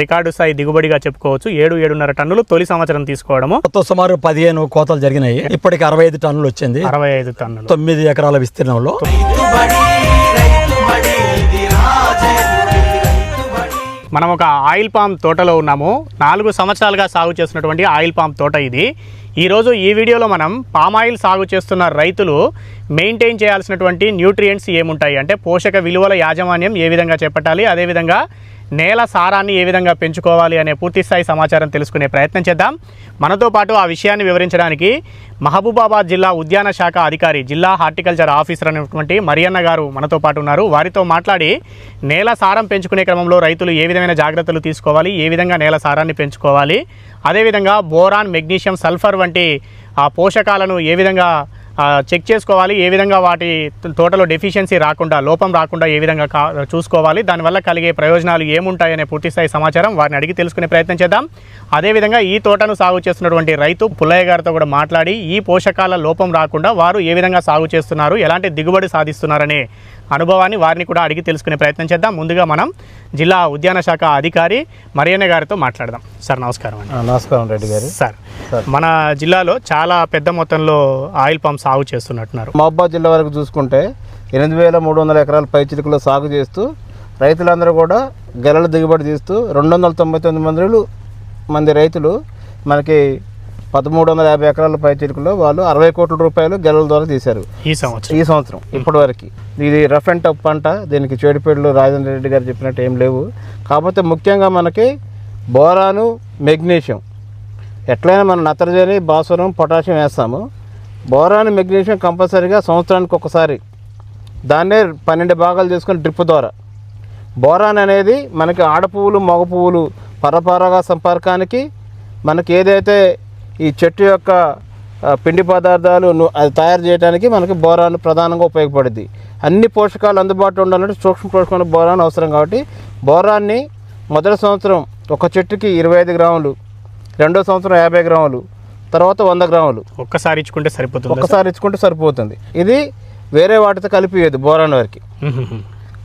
Record స్థాయి దిగుబడిగా చెప్పుకోవచ్చు. ఏడు ఏడున్నర టన్నులు తొలి సంవత్సరం తీసుకోవడము. మొత్తం సుమారు పదిహేను కోతలు జరిగినాయి. ఇప్పటికి అరవై ఐదు టన్నులు వచ్చింది. అరవై ఐదు టన్నులు. తొమ్మిది ఎకరాల విస్తీర్ణంలో. మనం ఒక ఆయిల్ పామ్ తోటలో ఉన్నాము. నాలుగు సంవత్సరాలుగా సాగు చేస్తున్నటువంటి ఆయిల్ పామ్ తోట ఇది. ఈరోజు ఈ వీడియోలో మనం పామ్ ఆయిల్ సాగు చేస్తున్న రైతులు మెయింటైన్ చేయాల్సినటువంటి న్యూట్రియంట్స్ ఏముంటాయి? అంటే పోషక విలువల యాజమాన్యం ఏ విధంగా చేపట్టాలి? అదేవిధంగా నేల సారాన్ని ఏ విధంగా పెంచుకోవాలి అనే పూర్తిస్థాయి సమాచారం తెలుసుకునే ప్రయత్నం చేద్దాం. మనతో పాటు ఆ విషయాన్ని వివరించడానికి మహబూబాబాద్ జిల్లా ఉద్యాన శాఖ అధికారి జిల్లా హార్టికల్చర్ ఆఫీసర్ అనేటువంటి మరియన్న గారు మనతో పాటు ఉన్నారు. వారితో మాట్లాడి నేల సారం పెంచుకునే క్రమంలో రైతులు ఏ విధమైన జాగ్రత్తలు తీసుకోవాలి ఏ విధంగా నేల సారాన్ని పెంచుకోవాలి అదేవిధంగా బోరాన్ మెగ్నీషియం సల్ఫర్ వంటి ఆ పోషకాలను ఏ విధంగా చెక్ చేసుకోవాలి ఏ విధంగా వాటి తోటలో డెఫిషియన్సీ రాకుండా లోపం రాకుండా ఏ విధంగా కా చూసుకోవాలి. దానివల్ల కలిగే ప్రయోజనాలు ఏముంటాయనే పూర్తిస్థాయి సమాచారం వారిని అడిగి తెలుసుకునే ప్రయత్నం చేద్దాం. అదేవిధంగా ఈ తోటను సాగు చేస్తున్నటువంటి రైతు పుల్లయ్య గారితో కూడా మాట్లాడి ఈ పోషకాల లోపం రాకుండా వారు ఏ విధంగా సాగు చేస్తున్నారు ఎలాంటి దిగుబడి సాధిస్తున్నారనే అనుభవాన్ని వారిని కూడా అడిగి తెలుసుకునే ప్రయత్నం చేద్దాం. ముందుగా మనం జిల్లా ఉద్యాన శాఖ అధికారి మరియన్న గారితో మాట్లాడదాం. సార్ నమస్కారం అండి. నమస్కారం రెడ్డి గారు. సార్ మన జిల్లాలో చాలా పెద్ద మొత్తంలో ఆయిల్ పంప్ సాగు చేస్తున్నట్టున్నారు. మహబాద్ జిల్లా వరకు చూసుకుంటే ఎనిమిది వేల మూడు వందల ఎకరాల పైచిలుకలో సాగు చేస్తూ రైతులందరూ కూడా గెలల దిగుబడి తీస్తూ రెండు వందల తొంభై తొమ్మిది మంది మంది రైతులు మనకి పదమూడు వందల యాభై ఎకరాల పైచిలుకలో వాళ్ళు అరవై కోట్ల రూపాయలు గెలల ద్వారా తీశారు. ఈ సంవత్సరం. ఈ సంవత్సరం ఇప్పటి వరకు ఇది రఫ్ అండ్ టఫ్ పంట దీనికి చేడిపేటలు రాజేంద్ర రెడ్డి గారు చెప్పినట్టు ఏం లేవు. కాకపోతే ముఖ్యంగా మనకి బోరాను మెగ్నీషియం ఎట్లయినా మనం నత్రజని భాస్వరం పొటాషియం వేస్తాము. బోరాన్ మెగ్నీషియం కంపల్సరీగా సంవత్సరానికి ఒకసారి. దాన్నే పన్నెండు భాగాలు చేసుకుని డ్రిప్ ద్వారా. బోరాన్ అనేది మనకి ఆడ పువ్వులు మగ పువ్వులు పరపరగా సంపర్కానికి మనకి ఏదైతే ఈ చెట్టు యొక్క పిండి పదార్థాలు అది తయారు చేయడానికి మనకి బోరాన్ ప్రధానంగా ఉపయోగపడుద్ది. అన్ని పోషకాలు అందుబాటులో ఉండాలంటే సూక్ష్మ పోషకాలు బోరాన్ అవసరం కాబట్టి బోరాన్ని మొదటి సంవత్సరం ఒక చెట్టుకి ఇరవై ఐదు గ్రాములు రెండో సంవత్సరం యాభై గ్రాములు తర్వాత వంద గ్రాములు. ఒక్కసారి ఇచ్చుకుంటే సరిపోతుంది ఒక్కసారి ఇచ్చుకుంటే సరిపోతుంది. ఇది వేరే వాటితో కలిపియదు బోరాన్ వరకు.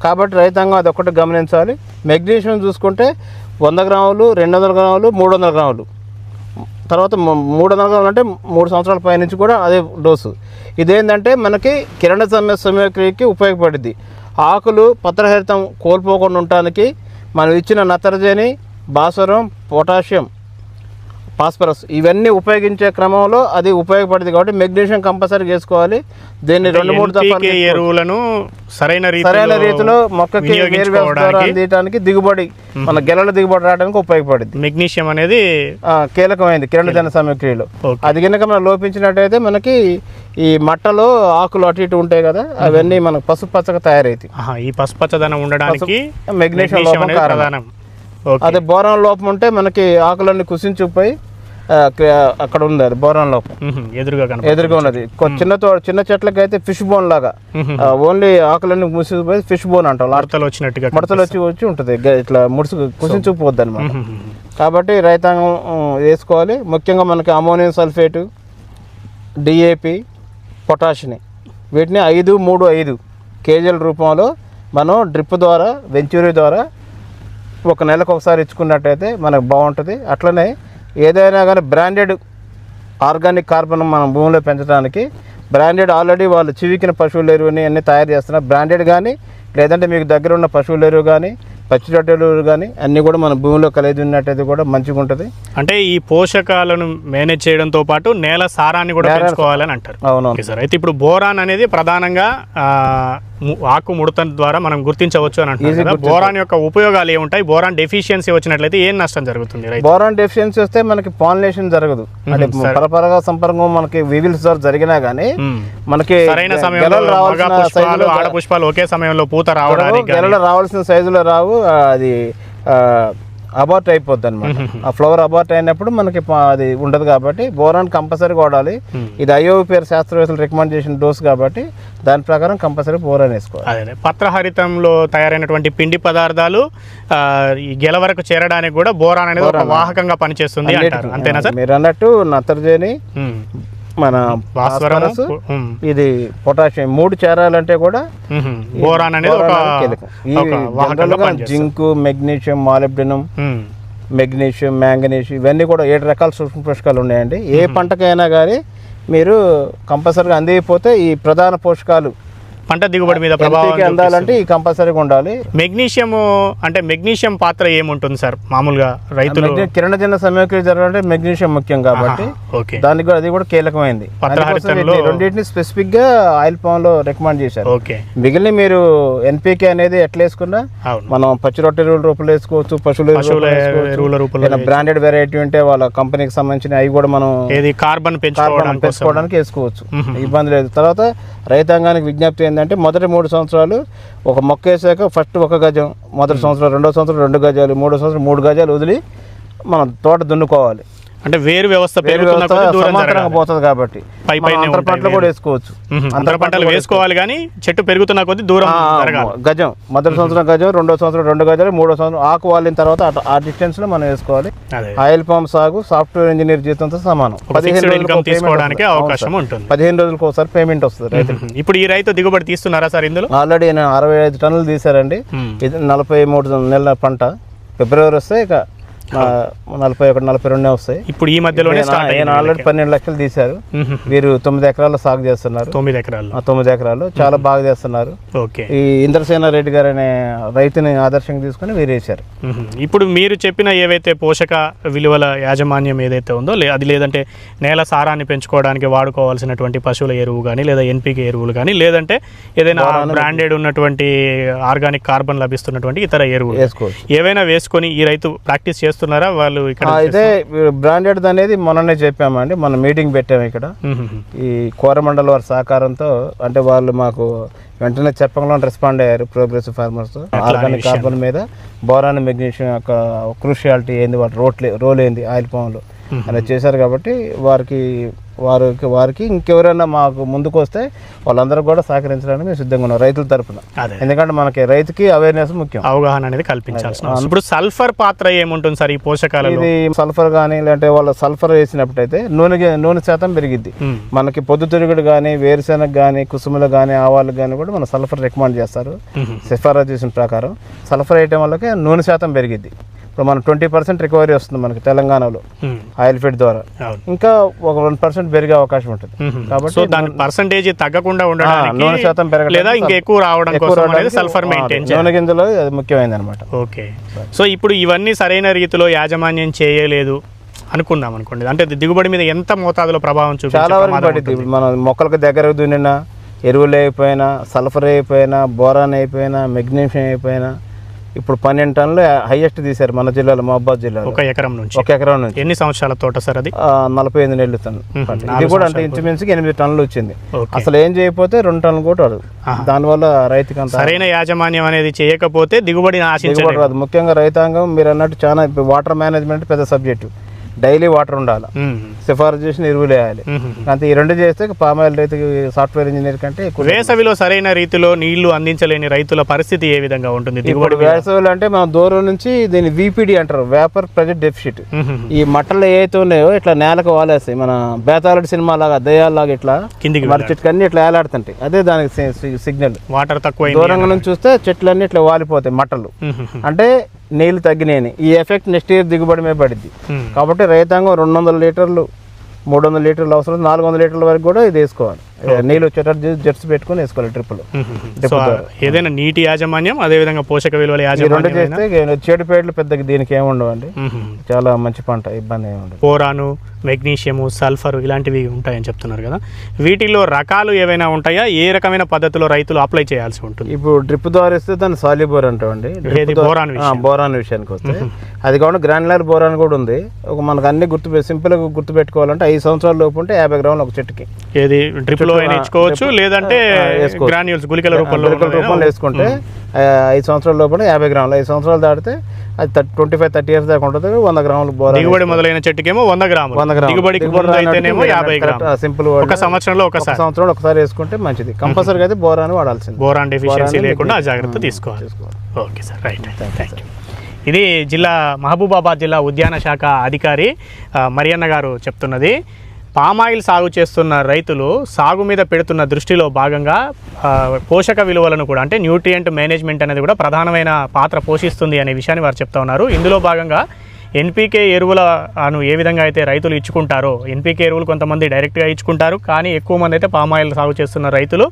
కాబట్టి రైతాంగం అది ఒక్కటి గమనించాలి. మెగ్నీషియం చూసుకుంటే వంద గ్రాములు రెండు వందల గ్రాములు మూడు వందల గ్రాములు. తర్వాత మూడు వందల అంటే మూడు సంవత్సరాల పైనుంచి కూడా అదే డోసు. ఇదేంటంటే మనకి కిరణ సమయ సమయక్రియకి ఉపయోగపడుద్ది. ఆకులు పత్రహరితం కోల్పోకుండా ఉండటానికి మనం ఇచ్చిన నత్రజని భాస్వరం పొటాషియం ఫాస్ఫరస్. ఇవన్నీ ఉపయోగించే క్రమంలో అది ఉపయోగపడుతుంది కాబట్టి మెగ్నీషియం కంపల్సరీ చేసుకోవాలి. దీన్ని రెండు మూడు దఫాలు ఎరువులను సరైన సరైన రీతిలో మొక్కకి అందించడానికి దిగుబడి మన గెలల దిగుబడి రావడానికి ఉపయోగపడుద్ది. మెగ్నీషియం అనేది కీలకమైంది కిరణజన సమక్రియలో. అది కనుక మనం లోపించినట్టయితే మనకి ఈ మట్టలో ఆకులు అటు ఇటు ఉంటాయి కదా అవన్నీ మనకు పసుపు పచ్చగా తయారవుతాయి. ఆహా, ఈ పసుపచ్చదనం ఉండడానికి మెగ్నీషియం లోపం కారణం. అదే బోరాన్ లోపం ఉంటే మనకి ఆకులన్నీ కుసించిపోయి అక్కడ ఉంది అది బోరాన్ లోపం. ఎదురుగా ఎదురుగా ఉన్నది. చిన్న చిన్న చెట్లకి అయితే ఫిష్ బోన్ లాగా. ఓన్లీ ఆకులన్నీ మూసిపోయి ఫిష్ బోన్ అంటాం. వార్తలు వచ్చినట్టుగా ముడతలు వచ్చి వచ్చి ఉంటుంది. ఇట్లా ముడుసు కుసించుకుపోద్ది అనమాట. కాబట్టి రైతాంగం వేసుకోవాలి. ముఖ్యంగా మనకి అమోనియం సల్ఫేటు డిఏపి పొటాషిని. వీటిని ఐదు మూడు ఐదు కేజీల రూపంలో మనం డ్రిప్ ద్వారా వెంచూరీ ద్వారా ఒక నెలకు ఒకసారి ఇచ్చుకున్నట్టయితే మనకు బాగుంటుంది. అట్లనే ఏదైనా కానీ బ్రాండెడ్ ఆర్గానిక్ కార్బన్ మనం భూమిలో పెంచడానికి బ్రాండెడ్ ఆల్రెడీ వాళ్ళు చివికిన పశువుల ఎరువుని అన్ని తయారు చేస్తున్నారు. బ్రాండెడ్ కానీ లేదంటే మీకు దగ్గర ఉన్న పశువుల ఎరువు కానీ పచ్చిరొట్టె ఎరువులు కానీ అన్నీ కూడా మన భూమిలో కలిగి ఉన్నట్టయితే కూడా మంచిగా ఉంటుంది. అంటే ఈ పోషకాలను మేనేజ్ చేయడంతో పాటు నేల సారాన్ని కూడా పెంచుకోవాలని అంటారు. Okay sir. అయితే ఇప్పుడు బోరాన్ అనేది ప్రధానంగా ఆకు ముడత ద్వారా మనం గుర్తించవచ్చు అని అంటున్నారు బోరాన్ యొక్క ఉపయోగాలు ఏముంటాయి? బోరాన్ డెఫిషియన్సీ వచ్చినట్లయితే ఏం నష్టం జరుగుతుంది బోరాన్ డెఫిషియన్సీ వస్తే మనకి పాలినేషన్ జరగదు. అంటే. పరపరగా సంపర్కం మనకి వివిల్స్ ద్వారా జరిగినా మ్మ్. మనకి సరైన సమయంలో ఆడ పుష్పాలు ఒకే సమయంలో పూత రావడానికి రావాల్సిన సైజులో రావు. అది అబార్ట్ అయిపోద్ది అనమాట ఆ ఫ్లవర్ అబార్ట్ అయినప్పుడు మనకి అది ఉండదు కాబట్టి బోరాన్ కంపల్సరీ వాడాలి. ఇది ఐఓపిఆర్ శాస్త్రవేత్తలు రికమెండ్ చేసిన డోస్ కాబట్టి దాని ప్రకారం కంపల్సరీ బోరాన్ వేసుకోవాలి. అదే. పత్రహరితంలో తయారైనటువంటి పిండి పదార్థాలు గెల వరకు చేరడానికి కూడా బోరాన్ అనేది ఒక వాహకంగా పనిచేస్తుంది అంటారు. అంతేనా సార్? మీరు అన్నట్టు నత్రజని. మన భాస్వరం phosphorus, మ్మ్. ఇది పొటాషియం మూడు చేరాలంటే కూడా. బోరాన్ అనేది zinc magnesium molybdenum. Magnesium manganese ఇవన్నీ కూడా ఏడు రకాల సూక్ష్మ పోషకాలు ఉన్నాయండి ఏ పంటకైనా కానీ మీరు కంపల్సరీగా అందిపోతే ఈ ప్రధాన పోషకాలు పంట దిగుబడి మీద ప్రభావం అందాలంటే ఈ కంపల్సరీగా ఉండాలి. మెగ్నీషియం అంటే మెగ్నీషియం పాత్ర ఏముంటుంది సార్? మామూలుగా రైతులు కిరణజన సమయక్రియ జరగాలంటే మెగ్నీషియం ముఖ్యం కాబట్టి ఓకే. దానికి కూడా అది కూడా కీలకమైంది. రెండింటిని స్పెసిఫిక్గా ఆయిల్ పామ్లో రికమెండ్ చేశారు. ఓకే. మిగిలిన మీరు ఎన్పికే అనేది ఎట్లా వేసుకున్నా మనం పచ్చి రొట్టె ఎరువుల రూపంలో వేసుకోవచ్చు పశువుల రూపంలో బ్రాండెడ్ వెరైటీ ఉంటే వాళ్ళ కంపెనీకి సంబంధించిన అవి కూడా మనం ఏది కార్బన్ పెంచుకోవడానికి వేసుకోవచ్చు. ఇబ్బంది లేదు. తర్వాత రైతాంగానికి విజ్ఞప్తి ఏంటంటే మొదటి మూడు సంవత్సరాలు ఒక మొక్క వేసాక ఫస్ట్ ఒక గజం మొదటి సంవత్సరం రెండో సంవత్సరం రెండు గజాలు మూడో సంవత్సరం మూడు గజాలు వదిలి మనం తోట దున్నుకోవాలి. అంటే వేరు వ్యవస్థ సమాంతరంగా. పోతుంది కాబట్టి. పై పైనే అంతర పంటలు కూడా వేసుకోవచ్చు. అంతర పంటలు వేసుకోవాలి కానీ చెట్టు పెరుగుతున్న కొద్దీ దూరం గజం. మొదటి సంవత్సరం గజం రెండో సంవత్సరం రెండు గజాలు మూడో సంవత్సరం ఆకు వాలిన తర్వాత ఆ డిస్టెన్స్లో మనం వేసుకోవాలి. ఆయిల్ పంప్ సాగు సాఫ్ట్వేర్ ఇంజనీర్ జీతంతో సమానం. ఇన్కమ్ payment తీసుకోవడానికి అవకాశం. ఉంటుంది. పదిహేను రోజులకు ఒకసారి పేమెంట్ వస్తుంది రైతు మ్మ్. ఇప్పుడు ఈ రైతు దిగుబడి తీస్తున్నారా సార్ ఇందులో? ఆల్రెడీ అరవై ఐదు టన్నులు తీశారండి. మ్మ్. ఇది నలభై మూడు నెలల పంట. ఫిబ్రవరి వస్తే ఇక నలభై ఒకటి నలభై రెండే వస్తాయి. ఇప్పుడు ఈ ఆయన ఆల్రెడీ పన్నెండు లక్షలు తీశారు. వీరు తొమ్మిది ఎకరాల్లో సాగు చేస్తున్నారు. తొమ్మిది ఎకరాల్లో. ఆ, తొమ్మిది ఎకరాలు చాలా బాగా చేస్తున్నారు. ఓకే. ఈ ఇంద్రసేన రెడ్డి గారు అనే రైతుని ఆదర్శంగా తీసుకొని వీరు వేశారు. మ్మ్. ఇప్పుడు మీరు చెప్పిన ఏవైతే పోషక విలువల యాజమాన్యం ఏదైతే ఉందో అది లేదంటే నేల సారాన్ని పెంచుకోవడానికి వాడుకోవాల్సినటువంటి పశువుల ఎరువు కానీ లేదా ఎన్పికే ఎరువులు కానీ లేదంటే ఏదైనా బ్రాండెడ్ ఉన్నటువంటి ఆర్గానిక్ కార్బన్ లభిస్తున్నటువంటి ఇతర ఎరువులు. ఏవైనా వేసుకొని ఈ రైతు ప్రాక్టీస్ చేస్తున్నారా? వాళ్ళు ఇక్కడ ఇదే బ్రాండెడ్ అనేది మొన్ననే చెప్పామండి. మన మీటింగ్ పెట్టాము ఇక్కడ. ఈ కోరమండల వారి సహకారంతో అంటే వాళ్ళు మాకు వెంటనే చెప్పడంలో రెస్పాండ్ అయ్యారు ప్రోగ్రెసివ్ ఫార్మర్స్ ఆర్గానిక్ కార్బన్ మీద బోరాన్ మెగ్నీషియం యొక్క క్రూషియాలిటీ ఏంది? వాటి రోట్లే రోల్ ఏంది? ఆయిల్ పాములు. అలా చేశారు కాబట్టి వారికి వారికి వారికి ఇంకెవరైనా మాకు ముందుకు వస్తే వాళ్ళందరూ కూడా సహకరించడానికి మేము సిద్ధంగా ఉన్నాం రైతుల తరపున. అదే. ఎందుకంటే మనకి రైతుకి అవేర్నెస్ ముఖ్యం. అవగాహన అనేది కల్పించాల్సిన. ఇప్పుడు సల్ఫర్ పాత్ర ఏముంటుంది సార్ ఈ పోషకాలలో? ఇది సల్ఫర్ కానీ లేదంటే వాళ్ళ సల్ఫర్ వేసినప్పుడైతే నూనె నూనె శాతం పెరిగిద్ది. మనకి పొద్దుతిరుగుడు కానీ వేరుశెనగ కానీ కుసుములు కానీ ఆవాలు కానీ కూడా మన సల్ఫర్ రికమెండ్ చేస్తారు. మ్మ్. సిఫారసు చేసిన ప్రకారం సల్ఫర్ వేయటం వల్లకే నూనె శాతం పెరిగిద్ది. ఇప్పుడు మన ట్వంటీ పర్సెంట్ రికవరీ వస్తుంది మనకి తెలంగాణలో. ఆయిల్ ఫీడ్ ద్వారా. ఇంకా ఒక వన్ పర్సెంట్ పెరిగే అవకాశం ఉంటుంది. కాబట్టి దాని పర్సంటేజ్ తగ్గకుండా ఉండడానికి నూనె శాతం పెరగడానికి లేదా ఇంకా ఎక్కువ రావడం కోసం సల్ఫర్ మెయింటైన్ నూనె గింజలో అది ముఖ్యమైనది అనమాట ఓకే. సో ఇప్పుడు ఇవన్నీ సరైన రీతిలో యాజమాన్యం చేయలేదు అనుకుందాం అనుకోండి. అంటే దిగుబడి మీద ఎంత మోతాదులో ప్రభావం చూపించే చాలా వరకు? ఇప్పుడు మనం మొక్కలకు దగ్గర దున్నినా ఎరువులు అయిపోయినా సల్ఫర్ అయిపోయినా బోరాన్ అయిపోయినా మెగ్నీషియం అయిపోయినా ఇప్పుడు పన్నెండు టన్నులు హైయెస్ట్ తీశారు మన జిల్లాలో మహబాద్ జిల్లాలో. ఒక ఎకరం నుంచి. ఒక ఎకరం నుంచి. ఎన్ని సంవత్సరాల తోట సార్ అది? నలభై ఎనిమిది నెలలు టన్ను. ఇది కూడా అంటే ఇంచుమించుగా ఎనిమిది టన్నులు వచ్చింది. అసలు ఏం చేయకపోతే రెండు టన్నులు కూడా రాదు. దానివల్ల రైతుకి అంత సరైన యాజమాన్యం అనేది చేయకపోతే దిగుబడి రాదు. ముఖ్యంగా రైతాంగం మీరు అన్నట్టు చాలా వాటర్ మేనేజ్మెంట్ పెద్ద సబ్జెక్టు డైలీ వాటర్ ఉండాలి. సిఫారసు చేసిన ఎరువులు వేయాలి. అంతే ఈ రెండు చేస్తే పామాయిల్ రైతుకి సాఫ్ట్వేర్ ఇంజనీర్ కంటే వేసవిలో సరైన రీతిలో నీళ్ళు అందించలేని రైతుల పరిస్థితి ఏ విధంగా ఉంటుంది? ఇప్పుడు దిగుబడి? వేసవిలో అంటే మనం దూరం నుంచి దీన్ని విపిడి అంటారు వేపర్ ప్రెజెంట్ డెఫిషిట్. ఈ మట్టలు ఏవైతే ఉన్నాయో ఇట్లా నేలకు వాలేస్తాయి. మన బేతాళుడి సినిమా లాగా దయ్యాలాగా ఇట్లా కిందికి మరి చెట్లన్నీ ఇట్లా వేలాడుతుంటాయి అదే దానికి సిగ్నల్ వాటర్ తక్కువ దూరంగా నుంచి చూస్తే చెట్లన్నీ ఇట్లా వాలిపోతాయి మట్టలు. అంటే నీళ్ళు తగ్గినాయని. ఈ ఎఫెక్ట్ నెక్స్ట్ ఇయర్ దిగుబడి మీద పడింది కాబట్టి రైతాంగం రెండు వందల లీటర్లు మూడు వందల లీటర్లు అవసరం నాలుగు వందల లీటర్ల వరకు కూడా ఇది వేసుకోవాలి. నీళ్ళు వచ్చేటట్టు జెట్స్ పెట్టుకొని వేసుకోవాలి ట్రిప్పులు. ఏదైనా నీటి యాజమాన్యం అదే విధంగా పోషక విలువల యాజమాన్యం చేస్తే చెడుపేటలు పెద్దగా దీనికి ఏమి ఉండవండి. మ్మ్. చాలా మంచి పంట ఇబ్బంది ఏమి ఉండదు. పోరాను మెగ్నీషియము సల్ఫర్ ఇలాంటివి ఉంటాయని చెప్తున్నారు కదా. వీటిలో రకాలు ఏవైనా ఉంటాయా? ఏ రకమైన పద్ధతిలో రైతులు అప్లై చేయాల్సి ఉంటుంది? ఇప్పుడు డ్రిప్ ద్వారా ఇస్తే దాన్ని సాలిబోర్ అంటామండి. బోరాన్? బోరాన్ విషయానికి వస్తే. అది కాకుండా గ్రాన్యులర్ బోరాన్ కూడా ఉంది. ఒక మనకు అన్ని గుర్తు సింపుల్గా గుర్తు పెట్టుకోవాలంటే ఐదు సంవత్సరాల లోపు ఉంటే యాభై గ్రాములు ఒక చెట్టుకి. ఏది? డ్రిప్ లో ఇచ్చుకోవచ్చు లేదంటే. గ్రాన్యూల్స్ గుళికల రూపంలో రూపంలో వేసుకుంటే ఐదు సంవత్సరాల లోపల యాభై గ్రాములు ఐదు సంవత్సరాలు దాటితే అది ట్వంటీ ఫైవ్ థర్టీ ఇయర్స్ దాకా ఉంటుంది. వంద గ్రాములు దిగుబడి మొదలైన చెట్టుకేమో వంద గ్రాములు. వంద గ్రాములు. దిగుబడికి దిగుబడి యాభై గ్రాములు. సింపుల్ ఒక సంవత్సరంలో ఒక ఒకసారి సంవత్సరంలో ఒకసారి వేసుకుంటే మంచిది. కంపల్సరీగా అయితే బోరాన్ వాడాల్సింది. బోరాన్ డెఫిషియన్సీ లేకుండా. జాగ్రత్త తీసుకోవాలి. Okay sir right. Thank you ఇది జిల్లా మహబూబాబాద్ జిల్లా ఉద్యాన శాఖ అధికారి మరియన్న గారు చెప్తున్నది. పామాయిల్ సాగు చేస్తున్న రైతులు సాగు మీద పెడుతున్న దృష్టిలో భాగంగా పోషక విలువలను కూడా అంటే న్యూట్రియంట్ మేనేజ్మెంట్ అనేది కూడా ప్రధానమైన పాత్ర పోషిస్తుంది అనే విషయాన్ని వారు చెప్తా ఉన్నారు. ఇందులో భాగంగా ఎన్పికే ఎరువులను ఏ విధంగా అయితే రైతులు ఇచ్చుకుంటారో ఎన్పీకే ఎరువులు కొంతమంది డైరెక్ట్గా ఇచ్చుకుంటారు. కానీ ఎక్కువ మంది అయితే పామాయిల్ సాగు చేస్తున్న రైతులు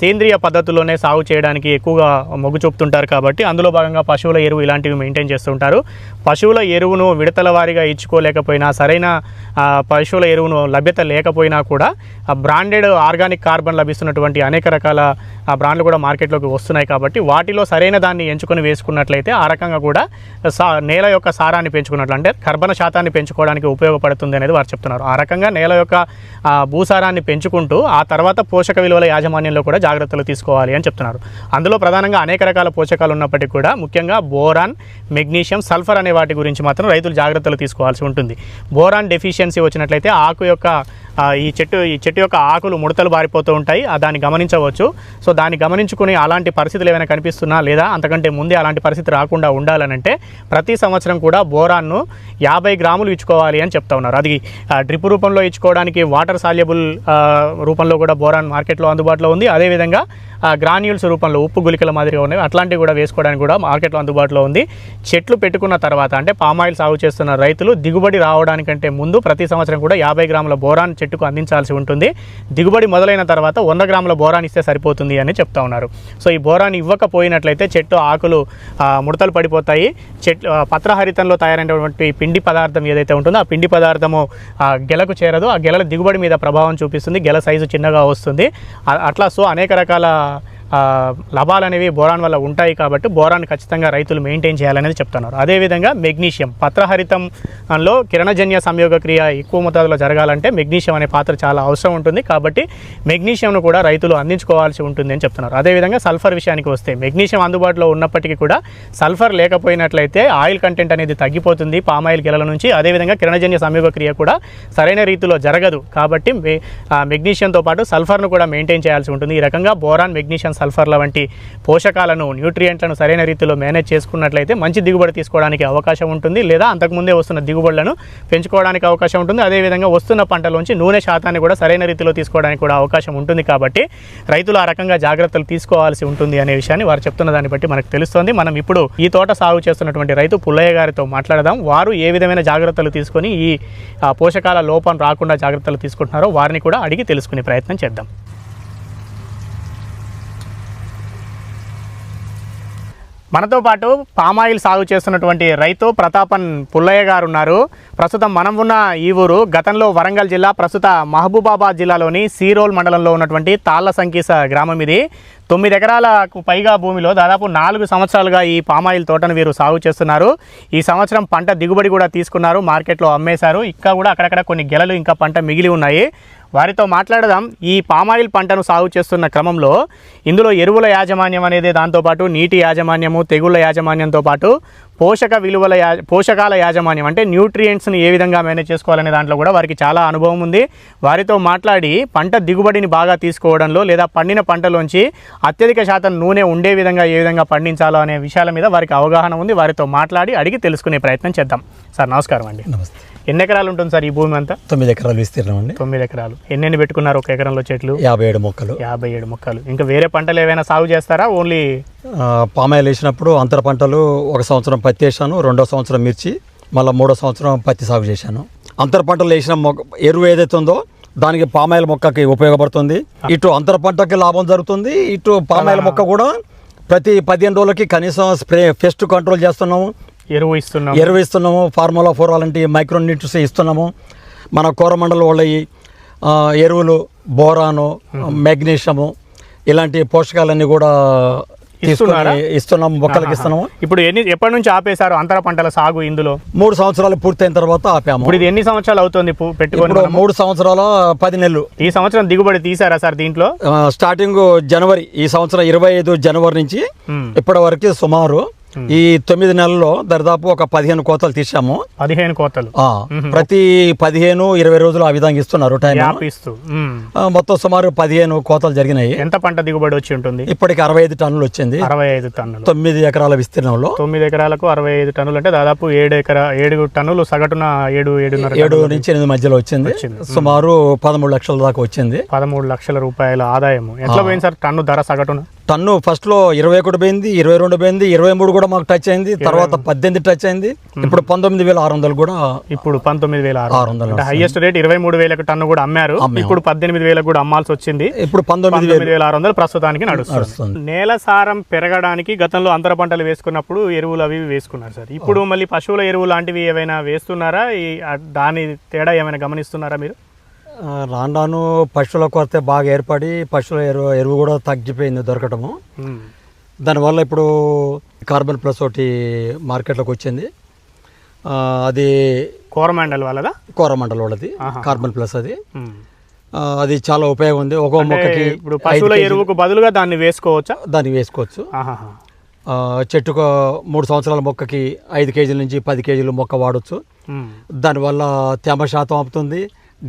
సేంద్రియ పద్ధతిలోనే సాగు చేయడానికి ఎక్కువగా మొగ్గు చూపుతుంటారు కాబట్టి అందులో భాగంగా పశువుల ఎరువు ఇలాంటివి మెయింటైన్ చేస్తుంటారు. పశువుల ఎరువును విడతల వారీగా ఇచ్చుకోలేకపోయినా సరైన పశువుల ఎరువును లభ్యత లేకపోయినా కూడా బ్రాండెడ్ ఆర్గానిక్ కార్బన్ లభిస్తున్నటువంటి అనేక రకాల బ్రాండ్లు కూడా మార్కెట్లోకి వస్తున్నాయి కాబట్టి వాటిలో సరైన దాన్ని ఎంచుకొని వేసుకున్నట్లయితే ఆ రకంగా కూడా సా నేల యొక్క సారాన్ని పెంచుకున్నట్లంటే కర్బన శాతాన్ని పెంచుకోవడానికి ఉపయోగపడుతుంది అనేది వారు చెప్తున్నారు. ఆ రకంగా నేల యొక్క భూసారాన్ని పెంచుకుంటూ ఆ తర్వాత పోషక విలువల యాజమాన్యంలో కూడా జాగ్రత్తలు తీసుకోవాలి అని చెప్తున్నారు. అందులో ప్రధానంగా అనేక రకాల పోషకాలు ఉన్నప్పటికీ కూడా ముఖ్యంగా బోరాన్ మెగ్నీషియం సల్ఫర్ అనే వాటి గురించి మాత్రం రైతులు జాగ్రత్తలు తీసుకోవాల్సి ఉంటుంది. బోరాన్ డెఫిషియన్సీ వచ్చినట్లయితే ఆకు యొక్క ఈ చెట్టు ఈ చెట్టు యొక్క ఆకులు ముడతలు బారిపోతూ ఉంటాయి. ఆ దాన్ని గమనించవచ్చు. సో దాన్ని గమనించుకుని అలాంటి పరిస్థితులు ఏమైనా కనిపిస్తున్నా లేదా అంతకంటే ముందే అలాంటి పరిస్థితి రాకుండా ఉండాలనంటే ప్రతి సంవత్సరం కూడా బోరాన్ను యాభై గ్రాములు ఇచ్చుకోవాలి అని చెప్తా ఉన్నారు. అది డ్రిప్ రూపంలో ఇచ్చుకోవడానికి వాటర్ సాల్యబుల్ రూపంలో కూడా బోరాన్ మార్కెట్లో అందుబాటులో ఉంది. అదేవిధంగా గ్రాన్యూల్స్ రూపంలో ఉప్పు గుళికల మాదిరిగా ఉన్నాయి. అట్లాంటివి కూడా వేసుకోవడానికి కూడా మార్కెట్లో అందుబాటులో ఉంది. చెట్లు పెట్టుకున్న తర్వాత అంటే పామాయిల్ సాగు చేస్తున్న రైతులు దిగుబడి రావడానికంటే ముందు ప్రతి సంవత్సరం కూడా యాభై గ్రాముల బోరాన్ చెట్టుకు అందించాల్సి ఉంటుంది. దిగుబడి మొదలైన తర్వాత వంద గ్రాముల బోరాన్ ఇస్తే సరిపోతుంది అని చెప్తా ఉన్నారు. సో ఈ బోరాన్ ఇవ్వకపోయినట్లయితే చెట్టు ఆకులు ముడతలు పడిపోతాయి. చెట్లు పత్రహరితంలో తయారైనటువంటి పిండి పదార్థం ఏదైతే ఉంటుందో ఆ పిండి పదార్థము ఆ గెలకు చేరదు. ఆ గెలల దిగుబడి మీద ప్రభావం చూపిస్తుంది. గెల సైజు చిన్నగా వస్తుంది. అట్లా సో అనేక రకాల లాభాలనేవి బోరాన్ వల్ల ఉంటాయి కాబట్టి బోరాన్ ఖచ్చితంగా రైతులు మెయింటైన్ చేయాలనేది చెప్తున్నారు. అదేవిధంగా మెగ్నీషియం పత్రహరితంలో కిరణజన్య సంయోగ క్రియ ఎక్కువ మోతాదులో జరగాలంటే మెగ్నీషియం అనే పాత్ర చాలా అవసరం ఉంటుంది. కాబట్టి మెగ్నీషియంను కూడా రైతులు అందించుకోవాల్సి ఉంటుంది అని చెప్తున్నారు. అదేవిధంగా సల్ఫర్ విషయానికి వస్తే మెగ్నీషియం అందుబాటులో ఉన్నప్పటికీ కూడా సల్ఫర్ లేకపోయినట్లయితే ఆయిల్ కంటెంట్ అనేది తగ్గిపోతుంది పామాయిల్ గిలల నుంచి. అదేవిధంగా కిరణజన్య సంయోగ క్రియ కూడా సరైన రీతిలో జరగదు. కాబట్టి మెగ్నీషియంతో పాటు సల్ఫర్ను కూడా మెయింటైన్ చేయాల్సి ఉంటుంది. ఈ రకంగా బోరాన్ మెగ్నీషియం సల్ఫర్ల వంటి పోషకాలను న్యూట్రియంట్లను సరైన రీతిలో మేనేజ్ చేసుకున్నట్లయితే మంచి దిగుబడి తీసుకోవడానికి అవకాశం ఉంటుంది. లేదా అంతకుముందే వస్తున్న దిగుబడులను పెంచుకోవడానికి అవకాశం ఉంటుంది. అదేవిధంగా వస్తున్న పంటలోంచి నూనె శాతాన్ని కూడా సరైన రీతిలో తీసుకోవడానికి కూడా అవకాశం ఉంటుంది కాబట్టి రైతులు ఆ రకంగా జాగ్రత్తలు తీసుకోవాల్సి ఉంటుంది అనే విషయాన్ని వారు చెప్తున్న దాన్ని బట్టి మనకు తెలుస్తోంది. మనం ఇప్పుడు ఈ తోట సాగు చేస్తున్నటువంటి రైతు పుల్లయ్య గారితో మాట్లాడదాం. వారు ఏ విధమైన జాగ్రత్తలు తీసుకొని ఈ పోషకాల లోపం రాకుండా జాగ్రత్తలు తీసుకుంటున్నారో వారిని కూడా అడిగి తెలుసుకునే ప్రయత్నం చేద్దాం. మనతో పాటు పామాయిల్ సాగు చేస్తున్నటువంటి రైతు ప్రతాపన్ పుల్లయ్య గారు ఉన్నారు ప్రస్తుతం మనం ఉన్న ఈ ఊరు గతంలో వరంగల్ జిల్లా ప్రస్తుత మహబూబాబాద్ జిల్లాలోని సీరోల్ మండలంలో ఉన్నటువంటి తాళ్ళ సంకీస గ్రామం ఇది. తొమ్మిది ఎకరాలకు పైగా భూమిలో దాదాపు నాలుగు సంవత్సరాలుగా ఈ పామాయిల్ తోటను వీరు సాగు చేస్తున్నారు. ఈ సంవత్సరం పంట దిగుబడి కూడా తీసుకున్నారు మార్కెట్లో అమ్మేశారు. ఇంకా కూడా అక్కడక్కడ కొన్ని గెలలు ఇంకా పంట మిగిలి ఉన్నాయి. వారితో మాట్లాడదాం ఈ పామాయిల్ పంటను సాగు చేస్తున్న క్రమంలో ఇందులో ఎరువుల యాజమాన్యం అనేది దాంతోపాటు నీటి యాజమాన్యము తెగుళ్ళ యాజమాన్యంతో పాటు పోషక విలువల యా పోషకాల యాజమాన్యం అంటే న్యూట్రియంట్స్ని ఏ విధంగా మేనేజ్ చేసుకోవాలనే దాంట్లో కూడా వారికి చాలా అనుభవం ఉంది. వారితో మాట్లాడి పంట దిగుబడిని బాగా తీసుకోవడంలో లేదా పండిన పంటలోంచి అత్యధిక శాతం నూనె ఉండే విధంగా ఏ విధంగా పండించాలో అనే విషయాల మీద వారికి అవగాహన ఉంది. వారితో మాట్లాడి అడిగి తెలుసుకునే ప్రయత్నం చేద్దాం. సార్ నమస్కారం అండి. నమస్తే. ఎన్ని ఎకరాలు ఉంటుంది సార్ ఈ భూమి అంతా? తొమ్మిది ఎకరాలు విస్తీర్ణం అండి. తొమ్మిది ఎకరాలు. ఎన్నెన్ని పెట్టుకున్నారు ఒక ఎకరంలో చెట్లు? యాభై ఏడు మొక్కలు. యాభై ఏడు మొక్కలు. ఇంకా వేరే పంటలు ఏవైనా సాగు చేస్తారా? ఓన్లీ పామాయిల్ వేసినప్పుడు అంతర పంటలు ఒక సంవత్సరం పత్తి వేసాను రెండో సంవత్సరం మిర్చి మళ్ళీ మూడో సంవత్సరం పత్తి సాగు చేశాను. అంతర పంటలు వేసిన మొక్క ఎరువు ఏదైతే ఉందో దానికి పామాయిల్ మొక్కకి ఉపయోగపడుతుంది. ఇటు అంతర పంటకి లాభం జరుగుతుంది. ఇటు పామాయిల్ మొక్క కూడా ప్రతి పదిహేను రోజులకి కనీసం స్ప్రే పెస్ట్ కంట్రోల్ చేస్తున్నాము. ఎరువు ఇస్తున్నాం ఎరువు ఇస్తున్నాము ఫార్ములా ఫోర్ అలాంటి మైక్రో న్యూట్రిస్ ఇస్తున్నాము. మన కోరమండల వాళ్ళ ఈ, ఆ, ఎరువులు బోరాను మెగ్నీషియము ఇలాంటి పోషకాలన్నీ కూడా ఇస్తున్నాము మొక్కలకి ఇస్తున్నాము. ఇప్పుడు ఎన్ని ఎప్పటి నుంచి ఆపేశారు అంతర పంటల సాగు ఇందులో? మూడు సంవత్సరాలు పూర్తయిన తర్వాత ఆపాము. ఇప్పుడు ఇది ఎన్ని సంవత్సరాలు అవుతుంది పెట్టుకొని? మూడు సంవత్సరాల పది నెలలు. ఈ సంవత్సరం దిగుబడి తీసారా సార్ దీంట్లో? స్టార్టింగ్ జనవరి ఈ సంవత్సరం ఇరవై ఐదు జనవరి నుంచి. ఇప్పటి వరకు సుమారు ఈ తొమ్మిది నెలల్లో దరిదాపు ఒక పదిహేను కోతలు తీసాము పదిహేను కోతలు. ప్రతి పదిహేను ఇరవై రోజులు ఆ విధంగా ఇస్తున్నారు టైం మొత్తం సుమారు పదిహేను కోతలు జరిగినాయి. ఎంత పంట దిగుబడి వచ్చి ఉంటుంది? ఇప్పటికి అరవై ఐదు టన్నులు వచ్చింది. అరవై ఐదు టన్నులు. తొమ్మిది ఎకరాల విస్తీర్ణంలో. తొమ్మిది ఎకరాలకు అరవై ఐదు టన్నులు అంటే దాదాపు ఏడు ఎకరా ఏడు టన్నులు సగటున ఏడు ఏడున్నర ఏడు నుంచి ఎనిమిది మధ్యలో వచ్చింది. సుమారు పదమూడు లక్షల దాకా వచ్చింది. పదమూడు లక్షల రూపాయల ఆదాయము. ఎట్లా పోయింది సార్ టన్ను ధర సగటున? టన్ను ఫస్ట్లో ఇరవై ఒకటి పోయింది ఇరవై రెండు పోయింది ఇరవై మూడు కూడా మాకు టచ్ అయింది తర్వాత పద్దెనిమిది టచ్ అయింది ఇప్పుడు పంతొమ్మిది వేల ఆరు వందలు కూడా ఇప్పుడు పంతొమ్మిది వేల ఆరు వందలు. హైయెస్ట్ రేట్ ఇరవై మూడు వేలకు టన్ను కూడా అమ్మారు. ఇప్పుడు పద్దెనిమిది వేలకు కూడా అమ్మాల్సి వచ్చింది. ఇప్పుడు పంతొమ్మిది వేల. ఆరు వందలు ప్రస్తుతానికి నడుస్తుంది. నేల సారం పెరగడానికి గతంలో అంతర పంటలు వేసుకున్నప్పుడు ఎరువులు అవి వేసుకున్నారు సార్. ఇప్పుడు మళ్ళీ పశువుల ఎరువు లాంటివి ఏవైనా వేస్తున్నారా? దాని తేడా ఏమైనా గమనిస్తున్నారా మీరు? రాను రాను పశువుల కొరత బాగా ఏర్పడి పశువుల ఎరువు ఎరువు కూడా తగ్గిపోయింది దొరకటము. దానివల్ల ఇప్పుడు కార్బన్ ప్లస్ ఒకటి మార్కెట్లోకి వచ్చింది. అది కోరమాండల్ వాళ్ళదా? కోరమండల్ వాళ్ళది. కార్బన్ ప్లస్ అది. అది చాలా ఉపయోగం ఉంది. ఒక్కో మొక్కకి ఇప్పుడు పశువుల ఎరువుకు బదులుగా దాన్ని వేసుకోవచ్చా? దాన్ని వేసుకోవచ్చు. చెట్టుకు మూడు సంవత్సరాల మొక్కకి ఐదు కేజీల నుంచి పది కేజీలు మొక్క వాడచ్చు. దానివల్ల తేమ శాతం అవుతుంది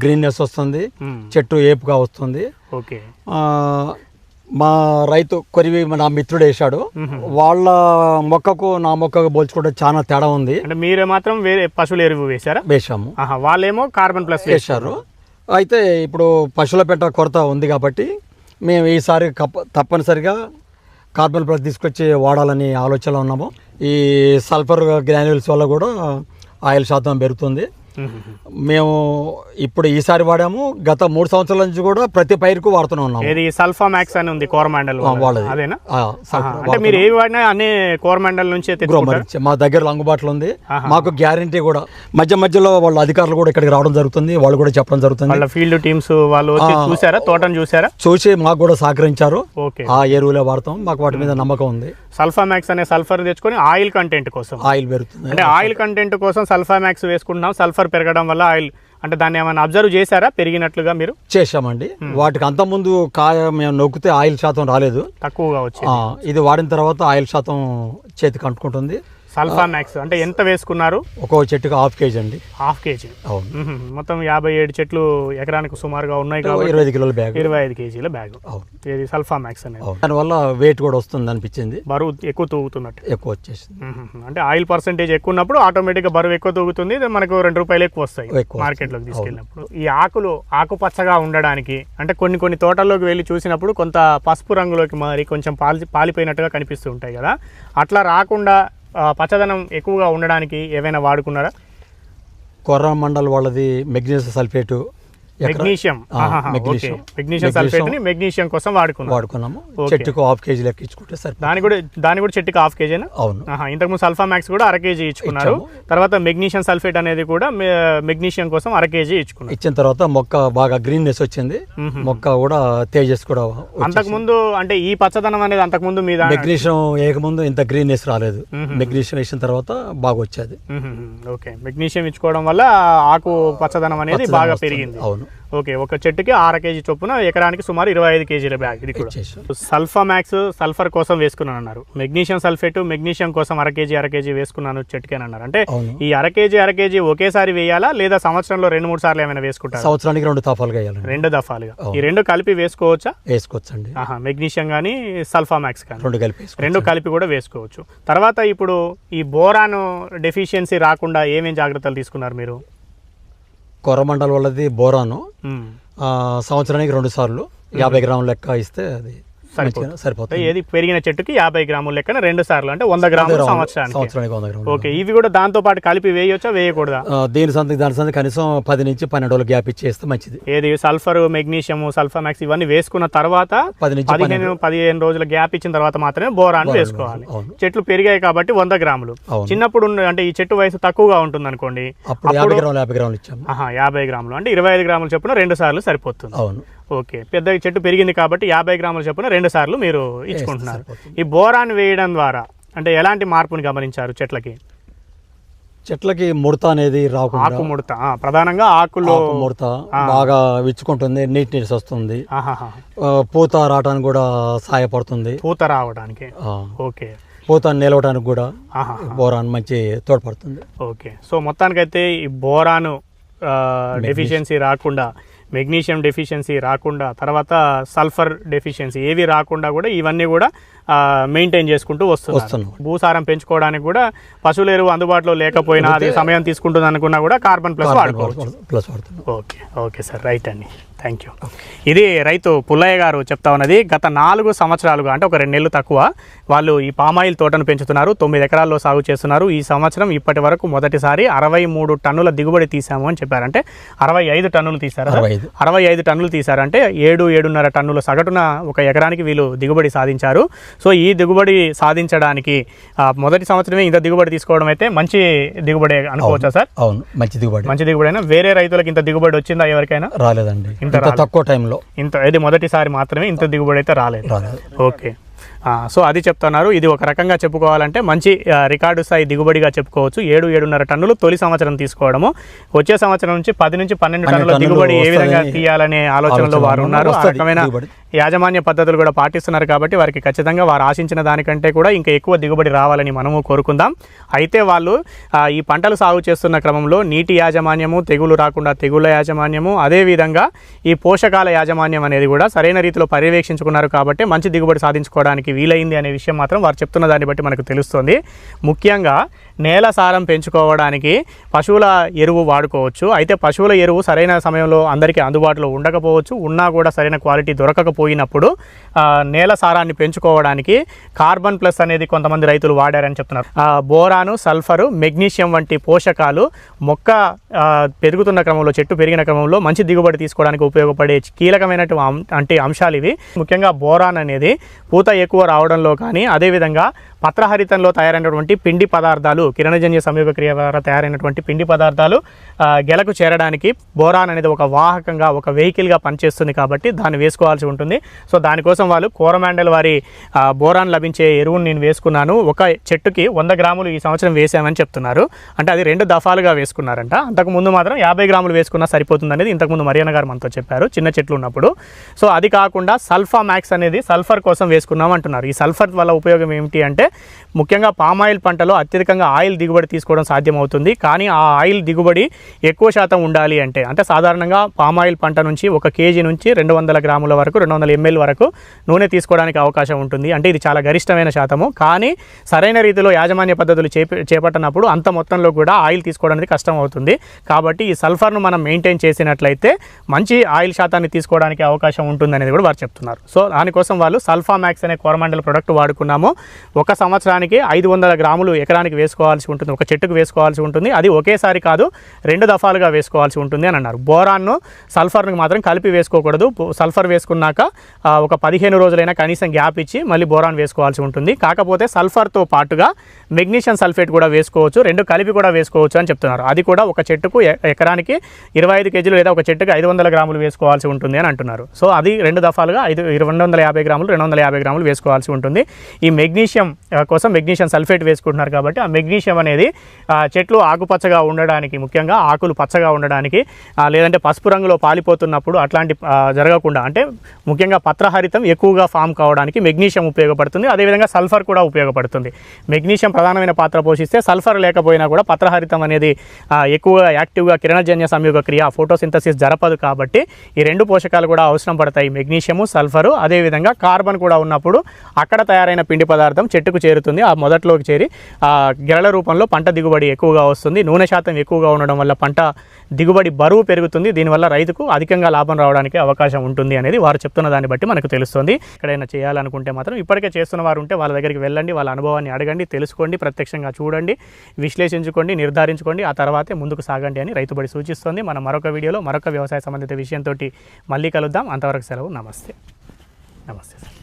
గ్రీన్నెస్ వస్తుంది. చెట్టు ఏపుగా వస్తుంది. ఓకే. మా రైతు కొరివి నా మిత్రుడు వేశాడు. వాళ్ళ మొక్కకు నా మొక్కకు పోల్చుకుంటే చాలా తేడా ఉంది. అంటే మీరే మాత్రం వేరే పశువుల ఎరువు వేశారా? వేశాము. వాళ్ళేమో కార్బన్ ప్లస్ వేశారు. అయితే ఇప్పుడు పశువుల పెట్ట కొరత ఉంది కాబట్టి మేము ఈసారి తప్పనిసరిగా కార్బన్ ప్లస్ తీసుకొచ్చి వాడాలని ఆలోచనలో ఉన్నాము. ఈ సల్ఫర్ గ్రాన్యూల్స్ వల్ల కూడా ఆయిల్ శాతం పెరుగుతుంది. మేము ఇప్పుడు ఈసారి వాడాము. గత మూడు సంవత్సరాల నుంచి కూడా ప్రతి పైరుకు వాడుతూనే ఉన్నాము. ఏది సల్ఫా మ్యాక్స్ అని ఉంది కోరమాండల్ వాళ్ళది. అదేనా? అంటే మీరు ఏవి వాడినా అన్ని కోరమాండల్ నుంచే మా దగ్గర అందుబాటులో ఉంది. మాకు గ్యారంటీ కూడా. మధ్య మధ్యలో వాళ్ళ అధికారులు కూడా ఇక్కడికి రావడం జరుగుతుంది. వాళ్ళు కూడా చెప్పడం జరుగుతుంది. వాళ్ళ ఫీల్డ్ టీమ్స్ వాళ్ళు వచ్చి చూసారా? తోటను చూసారా? చూసి మాకు కూడా సహకరించారు. ఆ ఎరువులే వాడతాం. మాకు వాటి మీద నమ్మకం ఉంది. సల్ఫా మ్యాక్స్ అనే సల్ఫర్ తెచ్చుకొని ఆయిల్ కంటెంట్ కోసం. ఆయిల్ పెరుగుతుంది. అంటే ఆయిల్ కంటెంట్ కోసం సల్ఫా మ్యాక్స్ వేసుకుంటున్నాం. సల్ఫర్ పెరగడం వల్ల ఆయిల్ అంటే దాన్ని ఏమైనా అబ్జర్వ్ చేశారా? పెరిగినట్లుగా మీరు? చేశామండి. వాటికి అంతకుముందు కాయ మేము నొక్కితే ఆయిల్ శాతం రాలేదు. తక్కువగా వచ్చింది. ఆ, ఇది వాడిన తర్వాత ఆయిల్ శాతం చేతికి అంటుకుంటుంది. Sulpha Max. అంటే ఎంత వేసుకున్నారు? ఒక్కో చెట్టుకి హాఫ్ కేజీ అండి. Half kg. అవును. మొత్తం యాభై ఏడు చెట్లు ఎకరానికి సుమారుగా ఉన్నాయి కాబట్టి ఇరవై ఐదు కిలోల బ్యాగ్. ఇరవై ఐదు కేజీల బ్యాగ్. అవును. ఇది సల్ఫా మ్యాక్స్ అనేది. దానివల్ల వెయిట్ కూడా వస్తుంది అనిపించింది. బరువు ఎక్కువ తూగుతున్నట్టు. ఎక్కువ వచ్చేసింది. మ్మ్. అంటే ఆయిల్ పర్సెంటేజ్ ఎక్కువ ఉన్నప్పుడు ఆటోమేటిక్గా బరువు ఎక్కువ తూగుతుంది. మనకు రెండు రూపాయలు ఎక్కువ వస్తాయి మార్కెట్లోకి తీసుకెళ్ళినప్పుడు. ఈ ఆకులు ఆకుపచ్చగా ఉండడానికి అంటే కొన్ని కొన్ని తోటల్లోకి వెళ్ళి చూసినప్పుడు కొంత పసుపు రంగులోకి మారి కొంచెం పాలి పాలిపోయినట్టుగా కనిపిస్తూ ఉంటాయి కదా. అట్లా రాకుండా పచ్చదనం ఎక్కువగా ఉండడానికి ఏవైనా వాడుకున్నారా? కొర్ర మండల్ వాళ్ళది మెగ్నీషియం సల్ఫేటు మెగ్నీషియం. మెగ్నీషియం. సల్ఫేట్ని మెగ్నీషియం కోసం వాడుకున్నారు వాడుకున్నాము. చెట్టుకు హాఫ్ కేజీ లెక్క ఇచ్చుకుంటే సరే దాని కూడా దాని కూడా చెట్టుకి హాఫ్ కేజీనా అవును. ఆహా, ఇంతకుముందు సల్ఫా మ్యాక్స్ కూడా అర కేజీ ఇచ్చుకున్నారు. తర్వాత మెగ్నీషియం సల్ఫేట్ అనేది కూడా మెగ్నీషియం కోసం అర కేజీ ఇచ్చుకున్నారు. ఇచ్చిన తర్వాత మొక్క బాగా గ్రీన్నెస్ వచ్చింది. మొక్క కూడా తేజస్ కూడా వచ్చింది. అంతకుముందు అంటే ఈ పచ్చదనం అనేది అంతకుముందు మీద మెగ్నీషియం వేయకముందు ఇంత గ్రీన్నెస్ రాలేదు. మెగ్నీషియం వేసిన తర్వాత బాగా వచ్చేది. ఓకే. మెగ్నీషియం ఇచ్చుకోవడం వల్ల ఆకు పచ్చదనం అనేది బాగా. పెరిగింది. అవును. ఓకే ఒక చెట్టుకి ఆర కేజీ చొప్పున ఎకరానికి సుమారు ఇరవై ఐదు కేజీల బ్యాగ్ ఇది కూడా. సల్ఫా మ్యాక్స్ సల్ఫర్ కోసం వేసుకున్నాను అన్నారు. మెగ్నీషియం సల్ఫేట్ మెగ్నీషియం కోసం అర కేజీ అర కేజీ వేసుకున్నాను చెట్టుకి అని అన్నారు. అంటే ఈ అర కేజీ అర కేజీ ఒకేసారి వేయాలా లేదా సంవత్సరంలో రెండు మూడు సార్లు ఏమైనా వేసుకుంటారా? సంవత్సరానికి రెండు వేయాలండి. రెండు దఫాలుగా ఈ రెండు కలిపి వేసుకోవచ్చా? వేసుకోవచ్చండి. ఆహా మెగ్నీషియం కానీ సల్ఫా మ్యాక్స్ కానీ రెండు కలిపి వేసుకోవచ్చు. రెండు కలిపి కూడా వేసుకోవచ్చు. తర్వాత ఇప్పుడు ఈ బోరాన్ డెఫిషియన్సీ రాకుండా ఏమేం జాగ్రత్తలు తీసుకున్నారు మీరు? కొరమండల్ వాళ్ళది బోరాను. సంవత్సరానికి రెండు సార్లు. యాభై గ్రాముల లెక్క ఇస్తే అది సరిపోతుంది. ఏది పెరిగిన చెట్టుకి యాభై గ్రాముల లెక్కన రెండు సార్లు అంటే వంద గ్రాములు సంవత్సరానికి. సంవత్సరానికి వంద గ్రాములు. ఓకే ఇవి కూడా దాంతో పాటు కలిపి వేయొచ్చా వేయకూడదా? దీని సంతకి దాని సంతకి కనీసం పది నుంచి పన్నెండు రోజులు గ్యాప్ ఇచ్చేస్తే మంచిది. ఏది సల్ఫర్ మెగ్నీషియం సల్ఫామాక్స్ ఇవన్నీ వేసుకున్న తర్వాత పది నుంచి పదిహేను పదిహేను రోజుల గ్యాప్ ఇచ్చిన తర్వాత మాత్రమే బోరాన్ వేసుకోవాలి. చెట్లు పెరిగాయి కాబట్టి వంద గ్రాములు. చిన్నప్పుడు అంటే ఈ చెట్టు వయసు తక్కువగా ఉంటుంది అనుకోండి అప్పుడు యాభై గ్రాములు ఇచ్చాము. యాభై గ్రాములు. అంటే ఇరవై ఐదు గ్రాములు చొప్పున రెండు సార్లు సరిపోతుంది. అవును. ఓకే. పెద్ద చెట్టు పెరిగింది కాబట్టి యాభై గ్రాముల చొప్పున రెండు సార్లు మీరు ఇచ్చుకుంటున్నారు. ఈ బోరాన్ వేయడం ద్వారా అంటే ఎలాంటి మార్పుని గమనించారు చెట్లకి? చెట్లకి ముడత అనేది రాకుండా ఆకు ముడత. ప్రధానంగా ఆకులో ఆకు ముడత బాగా విచ్చుకుంటుంది నీట్నెస్ వస్తుంది. పూత రావడానికి కూడా సహాయపడుతుంది. పూత రావడానికి. ఓకే. పూత నిలవడానికి కూడా ఆహా బోరాన్ మంచి తోడ్పడుతుంది. ఓకే. సో మొత్తానికైతే ఈ బోరాను డెఫిషియన్సీ రాకుండా మెగ్నీషియం డెఫిషియన్సీ రాకుండా తర్వాత సల్ఫర్ డెఫిషియన్సీ ఏవి రాకుండా కూడా ఇవన్నీ కూడా మెయింటైన్ చేసుకుంటూ వస్తున్నాం. భూసారం పెంచుకోవడానికి కూడా పశువుల ఎరువు అందుబాటులో లేకపోయినా అది సమయం తీసుకుంటుంది అనుకున్నా కూడా కార్బన్ ప్లస్ వాడుకోవచ్చు. Plus okay okay sir right అండి. థ్యాంక్ యూ ఇది రైతు పుల్లయ్య గారు చెప్తా ఉన్నది. గత నాలుగు సంవత్సరాలుగా అంటే ఒక రెండు నెలలు తక్కువ వాళ్ళు ఈ పామాయిల్ తోటను పెంచుతున్నారు. తొమ్మిది ఎకరాల్లో సాగు చేస్తున్నారు. ఈ సంవత్సరం ఇప్పటి వరకు మొదటిసారి అరవై మూడు టన్నుల దిగుబడి తీసాము అని చెప్పారంటే అరవై ఐదు టన్నులు తీశారు? అరవై ఐదు. టన్నులు తీశారంటే ఏడు ఏడున్నర టన్నుల సగటున ఒక ఎకరానికి వీళ్ళు దిగుబడి సాధించారు. సో ఈ దిగుబడి సాధించడానికి మొదటి సంవత్సరమే ఇంత దిగుబడి తీసుకోవడం అయితే మంచి దిగుబడి అనుకోవచ్చా సార్? అవును. మంచి దిగుబడి. మంచి దిగుబడి అయినా వేరే రైతులకు ఇంత దిగుబడి వచ్చిందా ఎవరికైనా? రాలేదండి. ఇంత తక్కువ టైంలో. ఇంత ఇది మొదటిసారి మాత్రమే ఇంత దిగుబడి అయితే రాలేదు. ఓకే. సో అది చెప్తున్నారు. ఇది ఒక రకంగా చెప్పుకోవాలంటే మంచి రికార్డు స్థాయి దిగుబడిగా చెప్పుకోవచ్చు. ఏడు ఏడున్నర టన్నులు తొలి సంవత్సరం తీసుకోవడము. వచ్చే సంవత్సరం నుంచి పది నుంచి పన్నెండు టన్నుల దిగుబడి ఏ విధంగా తీయాలనే ఆలోచనలో వారు ఉన్నారు. ఆ రకమైన. యాజమాన్య పద్ధతులు కూడా పాటిస్తున్నారు కాబట్టి వారికి ఖచ్చితంగా వారు ఆశించిన దానికంటే కూడా ఇంకా ఎక్కువ దిగుబడి రావాలని మనము కోరుకుందాం. అయితే వాళ్ళు ఈ పంటలు సాగు చేస్తున్న క్రమంలో నీటి యాజమాన్యము తెగులు రాకుండా తెగుళ్ళ యాజమాన్యము అదేవిధంగా ఈ పోషకాల యాజమాన్యం అనేది కూడా సరైన రీతిలో పర్యవేక్షించుకున్నారు కాబట్టి మంచి దిగుబడి సాధించుకోవడానికి వీలైంది అనే విషయం మాత్రం వారు చెప్తున్న దాన్ని బట్టి మనకు తెలుస్తుంది. ముఖ్యంగా నేల సారం పెంచుకోవడానికి పశువుల ఎరువు వాడుకోవచ్చు. అయితే పశువుల ఎరువు సరైన సమయంలో అందరికీ అందుబాటులో ఉండకపోవచ్చు. ఉన్నా కూడా సరైన క్వాలిటీ దొరకకపోయినప్పుడు నేల సారాన్ని పెంచుకోవడానికి కార్బన్ ప్లస్ అనేది కొంతమంది రైతులు వాడారని చెప్తున్నారు. బోరాను సల్ఫరు మెగ్నీషియం వంటి పోషకాలు మొక్క పెరుగుతున్న క్రమంలో చెట్టు పెరిగిన క్రమంలో మంచి దిగుబడి తీసుకోవడానికి ఉపయోగపడే కీలకమైనటువంటి అంటే అంశాలు ఇవి. ముఖ్యంగా బోరాన్ అనేది పూత ఎక్కువ రావడంలో కానీ అదేవిధంగా పత్రహరితంలో తయారైనటువంటి పిండి పదార్థాలు కిరణజన్య సమీపక్రియ ద్వారా తయారైనటువంటి పిండి పదార్థాలు గెలకు చేరడానికి బోరాన్ అనేది ఒక వాహకంగా ఒక వెహికల్గా పనిచేస్తుంది కాబట్టి దాన్ని వేసుకోవాల్సి ఉంటుంది. సో దానికోసం వాళ్ళు కోరమాండల్ వారి బోరాన్ లభించే ఎరువును నేను వేసుకున్నాను. ఒక చెట్టుకి వంద గ్రాములు ఈ సంవత్సరం వేసామని చెప్తున్నారు. అంటే అది రెండు దఫాలుగా వేసుకున్నారంట. అంతకు ముందు మాత్రం యాభై గ్రాములు వేసుకున్నా సరిపోతుంది అనేది ఇంతకుముందు మరియన్న గారు మనతో చెప్పారు చిన్న చెట్లు ఉన్నప్పుడు. సో అది కాకుండా సల్ఫా మ్యాక్స్ అనేది సల్ఫర్ కోసం వేసుకున్నాం అంటున్నారు. ఈ సల్ఫర్ వల్ల ఉపయోగం ఏమిటి అంటే ముఖ్యంగా పామాయిల్ పంటలో అత్యధికంగా ఆయిల్ దిగుబడి తీసుకోవడం సాధ్యమవుతుంది. కానీ ఆ ఆయిల్ దిగుబడి ఎక్కువ శాతం ఉండాలి అంటే అంటే సాధారణంగా పామాయిల్ పంట నుంచి ఒక కేజీ నుంచి రెండు వందల గ్రాముల వరకు రెండు వందల ఎంఎల్ వరకు నూనె తీసుకోవడానికి అవకాశం ఉంటుంది. అంటే ఇది చాలా గరిష్టమైన శాతము. కానీ సరైన రీతిలో యాజమాన్య పద్ధతులు చేప చేపట్టినప్పుడు అంత మొత్తంలో కూడా ఆయిల్ తీసుకోవడానికి కష్టం అవుతుంది కాబట్టి ఈ సల్ఫర్ను మనం మెయింటైన్ చేసినట్లయితే మంచి ఆయిల్ శాతాన్ని తీసుకోవడానికి అవకాశం ఉంటుంది అనేది కూడా వారు చెప్తున్నారు. సో దానికోసం వాళ్ళు సల్ఫా మ్యాక్స్ అనే కోరమండల్ ప్రొడక్ట్ వాడుకున్నాము. ఒక సంవత్సరానికి ఐదు వందల గ్రాములు ఎకరానికి వేసుకోవాల్సి ఉంటుంది. ఒక చెట్టుకు వేసుకోవాల్సి ఉంటుంది. అది ఒకేసారి కాదు రెండు దఫాలుగా వేసుకోవాల్సి ఉంటుంది అని అన్నారు. బోరాన్ను సల్ఫర్ను మాత్రం కలిపి వేసుకోకూడదు. సల్ఫర్ వేసుకున్నాక ఒక పదిహేను రోజులైనా కనీసం గ్యాప్ ఇచ్చి మళ్ళీ బోరాన్ వేసుకోవాల్సి ఉంటుంది. కాకపోతే సల్ఫర్తో పాటుగా మెగ్నీషియం సల్ఫేట్ కూడా వేసుకోవచ్చు. రెండు కలిపి కూడా వేసుకోవచ్చు అని చెప్తున్నారు. అది కూడా ఒక చెట్టుకు ఎకరానికి ఇరవై ఐదు కేజీలు లేదా ఒక చెట్టుకు ఐదు వందల గ్రాములు వేసుకోవాల్సి ఉంటుంది అని అంటున్నారు. సో అది రెండు దఫాలుగా ఐదు రెండు వందల యాభై గ్రాములు రెండు వందల యాభై గ్రాములు వేసుకోవాల్సి ఉంటుంది. ఈ మెగ్నీషియం కోసం మెగ్నీషియం సల్ఫేట్ వేసుకుంటున్నారు కాబట్టి ఆ మెగ్నీషియం అనేది చెట్లు ఆకుపచ్చగా ఉండడానికి ముఖ్యంగా ఆకులు పచ్చగా ఉండడానికి లేదంటే పసుపు రంగులో పాలిపోతున్నప్పుడు అట్లాంటి జరగకుండా అంటే ముఖ్యంగా పత్రహరితం ఎక్కువగా ఫామ్ కావడానికి మెగ్నీషియం ఉపయోగపడుతుంది. అదేవిధంగా సల్ఫర్ కూడా ఉపయోగపడుతుంది. మెగ్నీషియం ప్రధానమైన పాత్ర పోషిస్తే సల్ఫర్ లేకపోయినా కూడా పత్రహరితం అనేది ఎక్కువగా యాక్టివ్గా కిరణజన్య సంయోగ క్రియ ఫోటోసింథసిస్ జరపదు కాబట్టి ఈ రెండు పోషకాలు కూడా అవసరం పడతాయి. మెగ్నీషియము సల్ఫరు అదేవిధంగా కార్బన్ కూడా ఉన్నప్పుడు అక్కడ తయారైన పిండి పదార్థం చెట్టుకు చేరుతుంది. ఆ మొదట్లోకి చేరి ఆ గెరల రూపంలో పంట దిగుబడి ఎక్కువగా వస్తుంది. నూనె శాతం ఎక్కువగా ఉండడం వల్ల పంట దిగుబడి బరువు పెరుగుతుంది. దీనివల్ల రైతుకు అధికంగా లాభం రావడానికి అవకాశం ఉంటుంది అనేది వారు చెప్తున్న దాన్ని బట్టి మనకు తెలుస్తుంది. ఎక్కడైనా చేయాలనుకుంటే మాత్రం ఇప్పటికే చేస్తున్న వారు ఉంటే వాళ్ళ దగ్గరికి వెళ్ళండి. వాళ్ళ అనుభవాన్ని అడగండి తెలుసుకోండి ప్రత్యక్షంగా చూడండి విశ్లేషించుకోండి నిర్ధారించుకోండి ఆ తర్వాతే ముందుకు సాగండి అని రైతుబడి సూచిస్తుంది. మనం మరొక వీడియోలో మరొక వ్యవసాయ సంబంధిత విషయంతో మళ్ళీ కలుద్దాం. అంతవరకు సెలవు. నమస్తే. నమస్తే సార్.